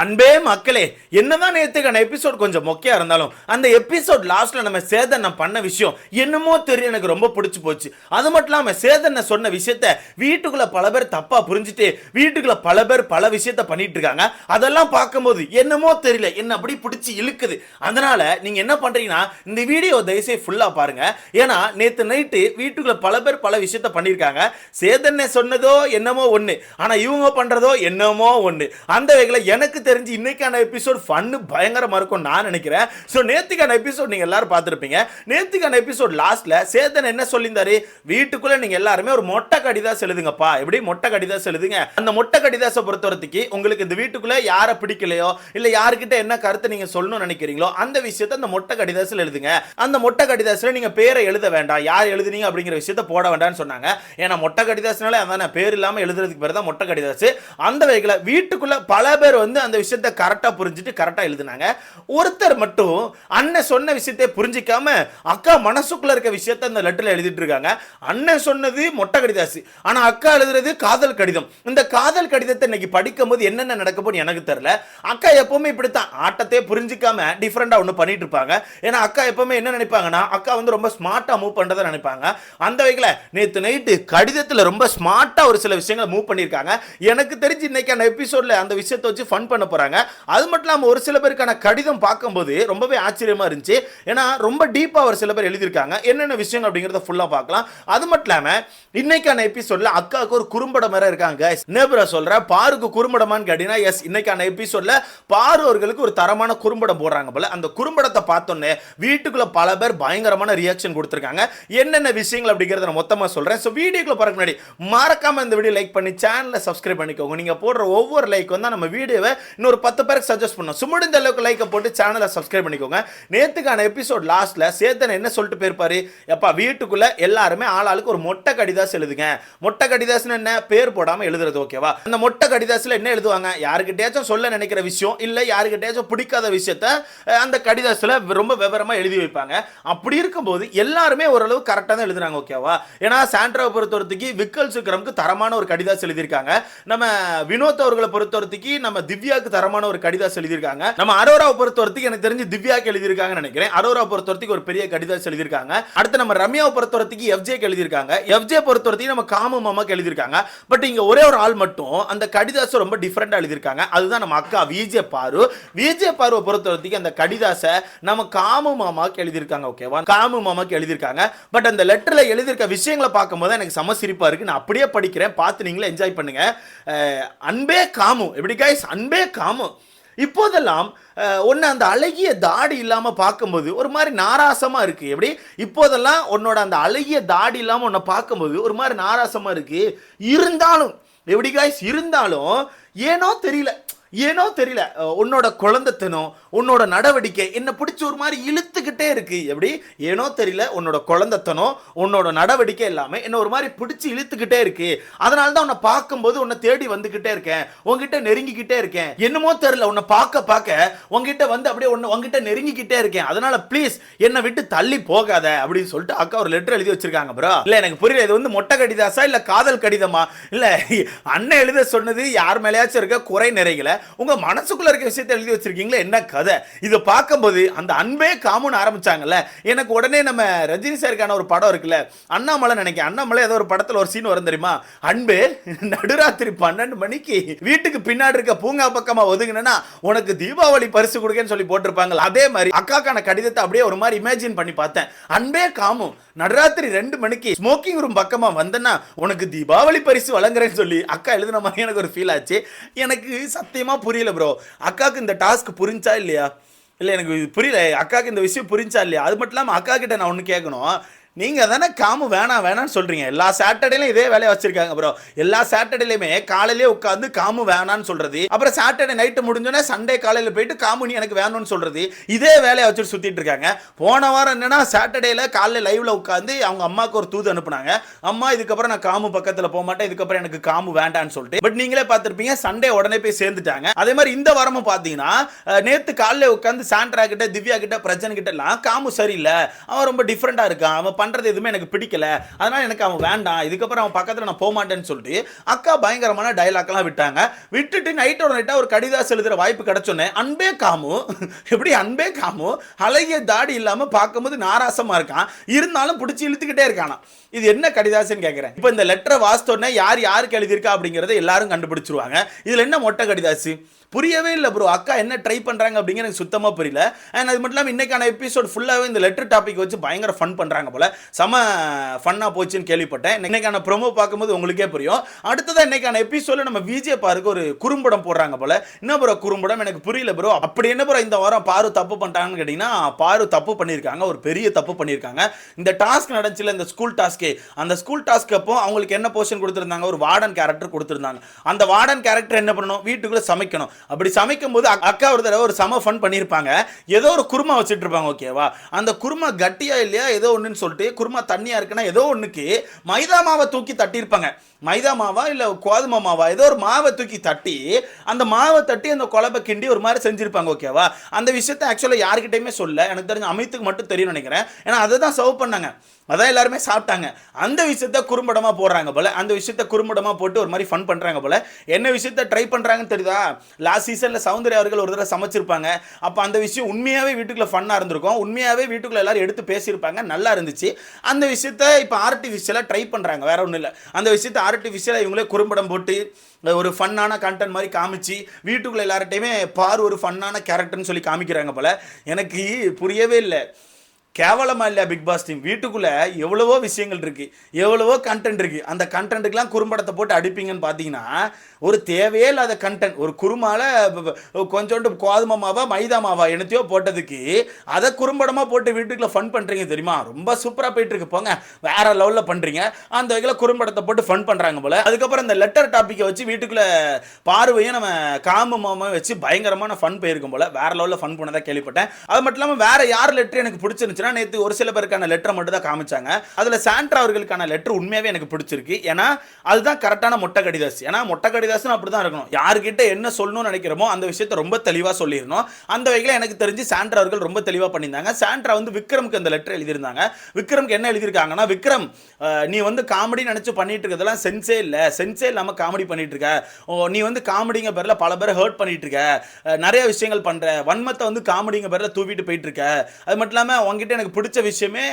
அன்பே மக்களே என்னதான் நேற்றுக்கான எபிசோட் கொஞ்சம் மொக்கையாக இருந்தாலும் அந்த எபிசோட் லாஸ்ட்டில் நம்ம சேதனை பண்ண விஷயம் என்னமோ தெரியும் எனக்கு ரொம்ப பிடிச்சி போச்சு. அது மட்டும் இல்லாமல் சேதனை சொன்ன விஷயத்த வீட்டுக்குள்ளே பல பேர் தப்பாக புரிஞ்சுட்டு வீட்டுக்குள்ளே பல பேர் பல விஷயத்த பண்ணிட்டு இருக்காங்க. அதெல்லாம் பார்க்கும்போது என்னமோ தெரியல என்ன அப்படி பிடிச்சி இழுக்குது. அதனால் நீங்கள் என்ன பண்ணுறீங்கன்னா இந்த வீடியோ தயவுசெய்து ஃபுல்லாக பாருங்கள் ஏன்னா நேற்று நைட்டு வீட்டுக்குள்ளே பல பேர் பல விஷயத்த பண்ணியிருக்காங்க சேதனை சொன்னதோ என்னமோ ஒன்று ஆனால் இவங்க பண்ணுறதோ என்னமோ ஒன்று அந்த வகையில் எனக்கு தெரிஞ்சு இன்னைக்கான எபிசோட் ஃபன்னு பயங்கரமாக இருக்கும் நான் நினைக்கிறேன். ஸோ நேத்துக்கான எபிசோட் நீங்கள் எல்லாரும் பார்த்துருப்பீங்க. நேத்துக்கான எபிசோட் லாஸ்ட்டில் சேதன் என்ன சொல்லியிருந்தாரு? வீட்டுக்குள்ளே நீங்கள் எல்லாருமே ஒரு மொட்டை கடிதாஸ் எழுதுங்கப்பா எப்படி மொட்டை கடிதாஸ் எழுதுங்க அந்த மொட்டை கடிதாசை பொறுத்தவரத்துக்கு உங்களுக்கு இந்த வீட்டுக்குள்ளே யாரை பிடிக்கலையோ இல்லை யாருக்கிட்ட என்ன கருத்தை நீங்கள் சொல்லணும்னு நினைக்கிறீங்களோ அந்த விஷயத்தை அந்த மொட்டை கடிதாசில் எழுதுங்க. அந்த மொட்டை கடிதாசில் நீங்கள் பேரை எழுத வேண்டாம். யார் எழுதுனீங்க அப்படிங்கிற விஷயத்தை போட வேண்டாம்னு சொன்னாங்க. ஏன்னா மொட்டை கடிதாசினாலே அதான் பேர் இல்லாமல் எழுதுறதுக்கு பேர் தான் மொட்டை கடிதாசு அந்த வகையில் வீட்டுக்குள்ளே பல பேர் வந்து அந்த விஷயத்தை கரெக்டாக புரிஞ்சுட்டு கரெக்டாக எழுதுனாங்க. ஒருத்தர் மட்டும் அண்ணன் சொன்ன விஷயத்தை புரிஞ்சிக்காம அக்கா மனசுக்குள்ள இருக்க விஷயத்த அந்த லெட்டரில் எழுதிட்டு இருக்காங்க அண்ணன் சொன்னது மொட்டை கடிதாசு. ஆனால் அக்கா எழுதுறது காதல் கடிதம். இந்த காதல் கடிதத்தை இன்னைக்கு படிக்கும்போது என்னென்ன நடக்க போகுது எனக்கு தெரியல. அக்கா எப்பவுமே இப்படித்தான். ஆட்டத்தையே புரிஞ்சிக்காம டிஃப்ரெண்ட்டாக ஒன்று பண்ணிட்டு இருப்பாங்க. ஏன்னா அக்கா எப்பவுமே என்ன நினைப்பாங்கன்னா அக்கா வந்து ரொம்ப ஸ்மார்ட்டாக மூவ் பண்ணுறதை நினைப்பாங்க. அந்த வகையில் நேற்று நைட்டு கடிதத்தில் ரொம்ப ஸ்மார்ட்டாக ஒரு சில விஷயங்களை மூவ் பண்ணியிருக்காங்க. எனக்கு தெரிஞ்சு இன்னைக்கு அந்த எபிசோட்ல அந்த விஷயத்தை வச்சு ஃபன் பண்ண போறாங்க. அது மட்டும் இல்லாமல் ஒரு சில பேருக்கான கடிதம் பார்க்கும்போது ரொம்பவே ஆச்சரியமா இருந்துச்சு. ஏன்னா ரொம்ப டீப்பாக ஒரு சில பேர் எழுதியிருக்காங்க. என்னென்ன விஷயம் அப்படிங்கிறத ஃபுல்லாக பார்க்கலாம். அது மட்டும் இல்லாமல் இன்னைக்கான எபிசோடில் அக்காவுக்கு ஒரு குறும்படம் வேற இருக்காங்க நேபரை சொல்ற பாருக்கு குறும்படமான்னு கேட்டீங்கன்னா எஸ் இன்னைக்கான எபிசோடில் பாரு அவர்களுக்கு ஒரு தரமான குறும்படம் போடுறாங்க போல. அந்த குறும்படத்தை பார்த்தோன்னே வீட்டுக்குள்ளே பல பேர் பயங்கரமான ரியாக்ஷன் கொடுத்துருக்காங்க. என்னென்ன விஷயங்கள் அப்படிங்கிறத நான் மொத்தமாக சொல்கிறேன் ஸோ வீடியோக்குள்ள போறதுக்கு முன்னாடி மறக்காமல் இந்த வீடியோ லைக் பண்ணி சேனலை சப்ஸ்கிரைப் பண்ணிக்கோங்க. நீங்கள் போடுற ஒவ்வொரு லைக் வந்து நம்ம வீடியோவை இன்னொரு பத்து பேருக்கு சஜஸ்ட் பண்ணோம். சுமுடிந்த அளவுக்கு லைக்கை போட்டு சேனலை சப்ஸ்கிரைப் பண்ணிக்கோங்க. நேற்றுக்கான எபிசோட் லாஸ்ட்டில் சேத்தன் என்ன சொல்லிட்டு போயிருப்பாரு? எப்பா வீட்டுக்குள்ளே எல்லாருமே ஆளாளுக்கு ஒரு மொட்டை கடிதாஸ் எழுதுங்க. மொட்டை கடிதாஸ்னு என்ன? பேர் போடாமல் எழுதுறது ஓகேவா அந்த மொட்டை கடிதாஸ்ல என்ன எழுதுவாங்க? யாருக்கிட்டேயாச்சும் சொல்ல நினைக்கிற விஷயம் இல்லை யாருக்கிட்டேயாச்சும் பிடிக்காத விஷயத்த அந்த கடிதாஸ்ல ரொம்ப விவரமா எழுதி வைப்பாங்க. அப்படி இருக்கும்போது எல்லாருமே ஓரளவு கரெக்டாக தான் எழுதுறாங்க ஓகேவா ஏன்னா சாண்ட்ராவை பொறுத்தவரத்துக்கு விக்கல் சுக்ரமுக்கு தரமான ஒரு கடிதாஸ் எழுதியிருக்காங்க. நம்ம வினோத் அவர்களை பொறுத்தவரத்துக்கு நம்ம திவ்யாவுக்கு தரமான ஒரு கடிதாசு எழுதியிருக்காங்க. நம்ம அரோராவை பொறுத்தவரத்துக்கு எனக்கு தெரிஞ்சு திவ்யாக்கு எழுதியிருக்காங்கன்னு நினைக்கிறேன். அரோரா பொறுத்தவரத்துக்கு ஒரு பெரிய கடிதாசு எழுதியிருக்காங்க. அடுத்து நம்ம ரம்யாவை பொறுத்தவரத்துக்கு எஃப்ஜேக்கு எழுதியிருக்காங்க. எஃப்ஜே பொறுத்தவரத்துக்கு நம்ம காமு மாமாக்கு எழுதியிருக்காங்க. பட் இங்க ஒரே ஒரு ஆள் மட்டும் அந்த கடிதாசை ரொம்ப டிஃப்ரெண்டா எழுதியிருக்காங்க. அதுதான் நம்ம அக்கா விஜே பாரு. விஜே பாருவை பொறுத்தவரத்துக்கு அந்த கடிதாசை நம்ம காமு மாமாக்கு எழுதியிருக்காங்க ஓகேவா காமு மாமாக்கு எழுதியிருக்காங்க. பட் அந்த லெட்டரில் எழுதியிருக்க விஷயங்களை பார்க்கும்போது எனக்கு செம சிரிப்பா இருக்கு. நான் அப்படியே படிக்கிறேன். பார்த்து நீங்களே என்ஜாய் பண்ணுங்க. அன்பே காமு. எப்படி கைஸ் அன்பே காமு இப்போதெல்லாம் ஒன்று அந்த அழகிய தாடி இல்லாமல் பார்க்கும்போது ஒரு மாதிரி நாராசமாக இருக்குது எப்படி? இப்போதெல்லாம் உன்னோட அந்த அழகிய தாடி இல்லாமல் உன்னை பார்க்கும்போது ஒரு மாதிரி நாராசமாக இருக்குது இருந்தாலும் எப்படி காய்ஸ் இருந்தாலும் ஏனோ தெரியல. ஏனோ தெரியல. உன்னோட குழந்தைத்தனம் உன்னோட நடவடிக்கை என்னை பிடிச்சி ஒரு மாதிரி இழுத்துக்கிட்டே இருக்கு. எப்படி? ஏனோ தெரியல. உன்னோட குழந்தைத்தனம் உன்னோட நடவடிக்கை எல்லாமே என்ன ஒரு மாதிரி பிடிச்சி இழுத்துக்கிட்டே இருக்கு. அதனால தான் உன்னை பார்க்கும்போது உன்னை தேடி வந்துக்கிட்டே இருக்கேன். உங்ககிட்ட நெருங்கிக்கிட்டே இருக்கேன். என்னமோ தெரியல. உன்னை பார்க்க பார்க்க உன்கிட்ட வந்து அப்படியே உன்னை உங்ககிட்ட நெருங்கிக்கிட்டே இருக்கேன். அதனால ப்ளீஸ் என்னை விட்டு தள்ளி போகாத அப்படின்னு சொல்லிட்டு அக்கா ஒரு லெட்டர் எழுதி வச்சிருக்காங்க ப்ரோ இல்லை எனக்கு புரியல. இது வந்து மொட்டை கடிதாசா இல்லை காதல் கடிதமா? இல்லை அண்ணன் எழுத சொன்னது யார் மேலேயாச்சும் இருக்க குறை நிறைகளை. உங்க மனசுக்குள்ள இருக்க விஷயத்தை எழுதி வச்சிருக்கீங்களா என்ன கதை? இதை பார்க்கும்போது அந்த அன்பே காமன் ஆரம்பிச்சாங்கல்ல. எனக்கு உடனே நம்ம ரஜினி சாருக்கான ஒரு படம் இருக்குல்ல அண்ணாமலை நினைக்கிறேன். அண்ணாமலை ஏதோ ஒரு படத்தில் ஒரு சீன் வரும் தெரியுமா? அன்பு நடுராத்திரி பன்னெண்டு மணிக்கு வீட்டுக்கு பின்னாடி இருக்க பூங்கா பக்கமா ஒதுங்கினா உனக்கு தீபாவளி பரிசு கொடுக்கன்னு சொல்லி போட்டிருப்பாங்க. அதே மாதிரி அக்காக்கான கடிதத்தை அப்படியே ஒரு மாதிரி இமேஜின் பண்ணி பார்த்தேன். அன்பே காமும் நடுராத்திரி ரெண்டு மணிக்கு ஸ்மோக்கிங் ரூம் பக்கமா வந்தேன்னா உனக்கு தீபாவளி பரிசு வழங்குறேன்னு சொல்லி அக்கா எழுதின மாதிரி எனக்கு ஒரு ஃபீல் ஆச்சு. எனக்கு சத்தியமா புரியல ப்ரோ அக்காவுக்கு இந்த டாஸ்க் புரிஞ்சா இல்லையா? இல்லை எனக்கு இது புரியல. அக்காவுக்கு இந்த விஷயம் புரிஞ்சா இல்லையா? அது மட்டும் இல்லாமல் அக்கா கிட்ட நான் ஒன்று கேட்கணும் நீங்கள் தானே காமு வேணாம் வேணாம்னு சொல்கிறீங்க எல்லா சாட்டர்டேலையும் இதே வேலையை வச்சிருக்காங்க ப்ரோ எல்லா சாட்டர்டேலையுமே காலையிலே உட்காந்து காமு வேணான்னு சொல்கிறது அப்புறம் சாட்டர்டே நைட்டு முடிஞ்சோடனே சண்டே காலையில் போயிட்டு காமு நீ எனக்கு வேணும்னு சொல்கிறது இதே வேலையை வச்சுட்டு சுற்றிட்டு இருக்காங்க. போன வாரம் என்னன்னா சாட்டர்டேல காலையில் லைவில் உட்காந்து அவங்க அம்மாவுக்கு ஒரு தூது அனுப்புனாங்க. அம்மா இதுக்கப்புறம் நான் காமு பக்கத்தில் போக மாட்டேன். இதுக்கப்புறம் எனக்கு காமு வேண்டான்னு சொல்லிட்டு. பட் நீங்களே பார்த்துருப்பீங்க சண்டே உடனே போய் சேர்ந்துட்டாங்க. அதே மாதிரி இந்த வாரமும் பார்த்தீங்கன்னா நேற்று நேத்து காலையில் உட்காந்து சாண்ட்ரா கிட்ட திவ்யா கிட்ட பிரஜன் கிட்ட எல்லாம் காமு சரியில்லை. அவன் ரொம்ப டிஃப்ரெண்ட்டாக இருக்கான். அவன் பண்ணுறது எதுவுமே எனக்கு பிடிக்கல. அதனால் எனக்கு அவன் வேண்டாம். இதுக்கப்புறம் அவன் பக்கத்தில் நான் போக மாட்டேன்னு சொல்லிட்டு அக்கா பயங்கரமான டைலாக்லாம் விட்டாங்க. விட்டுட்டு நைட்டோட நைட்டாக ஒரு கடிதாஸ் எழுதுகிற வாய்ப்பு கிடைச்சோன்னே அன்பே காமு. எப்படி அன்பே காமு? அழகிய தாடி இல்லாமல் பார்க்கும்போது நாராசமாக இருக்கான். இருந்தாலும் பிடிச்சி இழுத்துக்கிட்டே இருக்கானா இது என்ன கடிதாசுன்னு கேட்குறேன் இப்போ இந்த லெட்டரை வாசித்தோடனே யார் யாருக்கு எழுதியிருக்கா அப்படிங்கிறத எல்லாரும் கண்டுபிடிச்சிருவாங்க. இதில் என்ன மொட்டை கடிதாசு? புரியவே இல்லை ப்ரோ அக்கா என்ன ட்ரை பண்ணுறாங்க அப்படிங்கிற எனக்கு சுத்தமாக புரியல. அண்ட் அது மட்டும் இல்லாமல் இன்றைக்கான எபிசோட் ஃபுல்லாகவே இந்த லெட்டர் டாபிக் வச்சு பயங்கர ஃபன் பண்ணுறாங்க போல். செம ஃபன்னாக போச்சுன்னு கேள்விப்பட்டேன். இன்னைக்கான ப்ரோமோ பார்க்கும்போது உங்களுக்கே புரியும். அடுத்ததான் இன்னைக்கான எபிசோடில் நம்ம விஜய் பாருக்கு ஒரு குறும்படம் போடுறாங்க போல. என்ன ப்ரோ குறும்படம்? எனக்கு புரியல ப்ரோ அப்படி என்ன ப்ரோ இந்த வாரம் பாரு தப்பு பண்ணிட்டாங்கன்னு கேட்டிங்கன்னா பாரு தப்பு பண்ணியிருக்காங்க. ஒரு பெரிய தப்பு பண்ணியிருக்காங்க. இந்த டாஸ்க் நடந்துச்சுல இந்த ஸ்கூல் டாஸ்க்கே அந்த ஸ்கூல் டாஸ்க் அப்போ அவங்களுக்கு என்ன போர்ஷன் கொடுத்துருந்தாங்க? ஒரு வார்டன் கேரக்டர் கொடுத்துருந்தாங்க. அந்த வார்டன் கேரக்டர் என்ன பண்ணணும்? வீட்டுக்குள்ளே சமைக்கணும். அப்படி சமைக்கும் போது அக்கா ஒரு தடவை ஒரு சம ஃபன் பண்ணியிருப்பாங்க. ஏதோ ஒரு குருமா வச்சுட்டு இருப்பாங்க ஓகேவா அந்த குருமா கட்டியா இல்லையா? ஏதோ ஒன்றுன்னு சொல்லிட்டு குருமா தண்ணியா இருக்குன்னா ஏதோ ஒன்றுக்கு மைதா மாவை தூக்கி தட்டியிருப்பாங்க. மைதா மாவா இல்லை கோதுமை மாவா? ஏதோ ஒரு மாவை தூக்கி தட்டி அந்த மாவை தட்டி அந்த குழம்பை கிண்டி ஒரு மாதிரி செஞ்சிருப்பாங்க ஓகேவா அந்த விஷயத்தை ஆக்சுவலாக யார்கிட்டயுமே சொல்ல எனக்கு தெரிஞ்ச அமித்துக்கு மட்டும் தெரியும்னு நினைக்கிறேன். ஏன்னா அதை தான் சர்வ் பண்ணாங்க. அதான் எல்லாருமே சாப்பிட்டாங்க. அந்த விஷயத்த குறும்படமா போடுறாங்க போல. அந்த விஷயத்த குறும்படமா போட்டு ஒரு மாதிரி ஃபன் பண்றாங்க போல. என்ன விஷயத்த ட்ரை பண்றாங்கன்னு தெரியுதா? லாஸ்ட் சீசன்ல சௌந்தர்யா அவர்கள் ஒரு தடவை சமைச்சிருப்பாங்க. அப்ப அந்த விஷயம் உண்மையாவே வீட்டுக்குள்ள ஃபன்னா இருந்திருக்கும். உண்மையாவே வீட்டுக்குள்ள எல்லாரும் எடுத்து பேசியிருப்பாங்க. நல்லா இருந்துச்சு. அந்த விஷயத்த இப்போ ஆர்டிஃபிஷியலாக ட்ரை பண்ணுறாங்க வேற ஒன்றும் இல்லை. அந்த விஷயத்த ஆர்டிஃபிஷியலாக இவங்களே குறும்படம் போட்டு ஒரு ஃபன்னான கண்டென்ட் மாதிரி காமிச்சு வீட்டுக்குள்ளே எல்லார்ட்டையுமே பார் ஒரு ஃபன்னான கேரக்டர்னு சொல்லி காமிக்கிறாங்க போல். எனக்கு புரியவே இல்லை. கேவலமாக இல்லையா பிக் பாஸ் டீம் வீட்டுக்குள்ளே எவ்வளவோ விஷயங்கள் இருக்குது எவ்வளவோ கண்டென்ட் இருக்குது அந்த கண்டென்ட்டுக்கெலாம் குறும்படத்தை போட்டு அடிப்பீங்கன்னு பார்த்தீங்கன்னா ஒரு தேவையே இல்லாத கண்டென்ட் ஒரு குறுமால கொஞ்சோண்டு கோதுமை மாவா மைதா மாவா என்னத்தையோ போட்டதுக்கு அதை குறும்படமாக போட்டு வீட்டுக்குள்ளே ஃபன் பண்ணுறீங்க தெரியுமா? ரொம்ப சூப்பராக போயிட்டுருக்கு. போங்க வேற லெவலில் பண்ணுறீங்க அந்த வகையில் குறும்படத்தை போட்டு ஃபன் பண்ணுறாங்க போல. அதுக்கப்புறம் இந்த லெட்டர் டாப்பிக்கை வச்சு வீட்டுக்குள்ளே பார்வையும் நம்ம காம மாமா வச்சு பயங்கரமான ஃபன் போயிருக்கும் போல. வேற லெவலில் ஃபன் பண்ணதாக கேள்விப்பட்டேன். அது மட்டும் இல்லாமல் வேற யார் லெட்டர் எனக்கு இருந்துச்சுன்னா நேற்று ஒரு சில பேருக்கான லெட்டரை மட்டும் தான் காமிச்சாங்க. அதில் சாண்ட்ரா அவர்களுக்கான லெட்டர் உண்மையாகவே எனக்கு பிடிச்சிருக்கு. ஏன்னா அதுதான் கரெக்டான மொட்டை கடிதாஸ் ஏன்னா மொட்டை கடிதாஸ்னு அப்படி தான் இருக்கணும். யார்கிட்ட என்ன சொல்லணும்னு நினைக்கிறோமோ அந்த விஷயத்தை ரொம்ப தெளிவாக சொல்லியிருந்தோம் அந்த வகையில் எனக்கு தெரிஞ்சு சாண்ட்ரா அவர்கள் ரொம்ப தெளிவாக பண்ணியிருந்தாங்க. சாண்ட்ரா வந்து விக்ரமுக்கு அந்த லெட்டர் எழுதியிருந்தாங்க. விக்ரம்க்கு என்ன எழுதியிருக்காங்கன்னா விக்ரம் நீ வந்து காமெடி நினச்சி பண்ணிட்டு இருக்கிறதெல்லாம் சென்ஸே இல்லை. சென்ஸே இல்லாமல் காமெடி பண்ணிட்டு இருக்க. ஓ, நீ வந்து காமெடிங்க பேரில் பல பேரை ஹர்ட் பண்ணிட்டு இருக்க. நிறைய விஷயங்கள் பண்ற. வன்மத்தை வந்து காமெடிங்க பேரில் தூவிட்டு போயிட்டு இருக்க. அது மட்டும் இல்லாமல் உங்ககிட்ட எனக்கு பிடிச்ச விஷயமே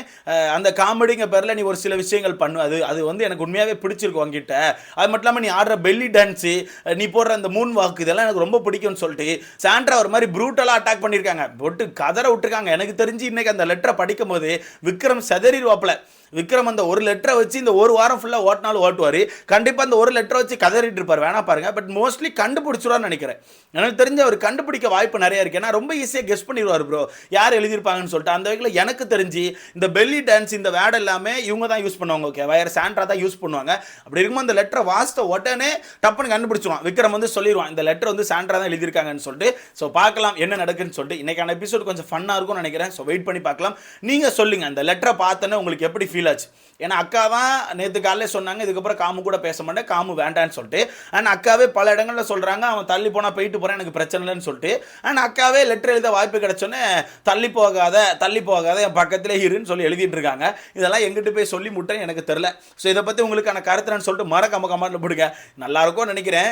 அந்த காமெடிங்க பேரில் நீ ஒரு சில விஷயங்கள் பண்ணு. அது அது வந்து எனக்கு உண்மையாகவே பிடிச்சிருக்கும் உங்ககிட்ட அது மட்டும் இல்லாமல் நீ ஆடுற பெல்லி டான்ஸு நீ போடுற அந்த மூன் வாக்கு இதெல்லாம் எனக்கு ரொம்ப பிடிக்கும்னு சொல்லிட்டு சாண்ட்ரா ஒரு மாதிரி ப்ரூட்டலாக அட்டாக் பண்ணியிருக்காங்க. போட்டு கதரை விட்டுருக்காங்க. எனக்கு தெரிஞ்சு இன்னைக்கு அந்த லெட்டரை படிக்கும் போது விக்ரம் செதறிடுவாப்பில் விக்ரம் அந்த ஒரு லெட்டரை வச்சு இந்த ஒரு வாரம் ஃபுல்லாக ஓட்டினாலும் ஓட்டுவார். கண்டிப்பாக அந்த ஒரு லெட்டரை வச்சு கதறிட்டு இருப்பார். வேணா பாருங்கள் பட் மோஸ்ட்லி கண்டுபிடிச்சிருவான்னு நினைக்கிறேன். எனக்கு தெரிஞ்ச அவர் கண்டுபிடிக்க வாய்ப்பு நிறைய இருக்கு. ஏன்னா ரொம்ப ஈஸியாக கெஸ் பண்ணிடுவார் ப்ரோ யார் எழுதியிருப்பாங்கன்னு சொல்லிட்டு. அந்த வகையில் எனக்கு தெரிஞ்சு இந்த பெல்லி டான்ஸ் இந்த வேர்டு எல்லாமே இவங்க தான் யூஸ் பண்ணுவாங்க ஓகே வேறு சாண்ட்ரா தான் யூஸ் பண்ணுவாங்க. அப்படி இருக்கும்போது அந்த லெட்டரை வாசித்த உடனே டப்புன்னு கண்டுபிடிச்சிருவான். விக்ரம் வந்து சொல்லிடுவான் இந்த லெட்டர் வந்து சாண்ட்ரா தான் எழுதியிருக்காங்கன்னு சொல்லிட்டு. ஸோ பார்க்கலாம் என்ன நடக்குன்னு சொல்லிட்டு. இன்னைக்கான எபிசோட் கொஞ்சம் ஃபன்னாக இருக்கும்னு நினைக்கிறேன். ஸோ வெயிட் பண்ணி பார்க்கலாம். நீங்கள் சொல்லுங்கள் அந்த லெட்டரை பார்த்தோன்னே உங்களுக்கு எப்படி ஃபீல் ஆச்சு. ஏன்னா அக்கா தான் நேற்று காலையில் சொன்னாங்க இதுக்கப்புறம் காமு கூட பேச மாட்டேன் காமு வேண்டான்னு சொல்லிட்டு. அண்ட் அக்காவே பல இடங்களில் சொல்கிறாங்க அவன் தள்ளி போனால் போயிட்டு போகிறேன் எனக்கு பிரச்சனை இல்லைன்னு சொல்லிட்டு. அண்ட் அக்காவே லெட்டர் எழுத வாய்ப்பு கிடச்சோன்னே தள்ளி போகாத தள்ளி போகாத என் பக்கத்திலே இருன்னு சொல்லி எழுதிட்டு இருக்காங்க. இதெல்லாம் எங்கிட்ட போய் சொல்லி முட்டேன்னு எனக்கு தெரில ஸோ இதை பற்றி உங்களுக்கான கருத்துன்னு சொல்லிட்டு மறக்காம கமெண்ட்ல போடுங்க. நல்லாயிருக்கும்னு நினைக்கிறேன்.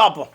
பார்ப்போம்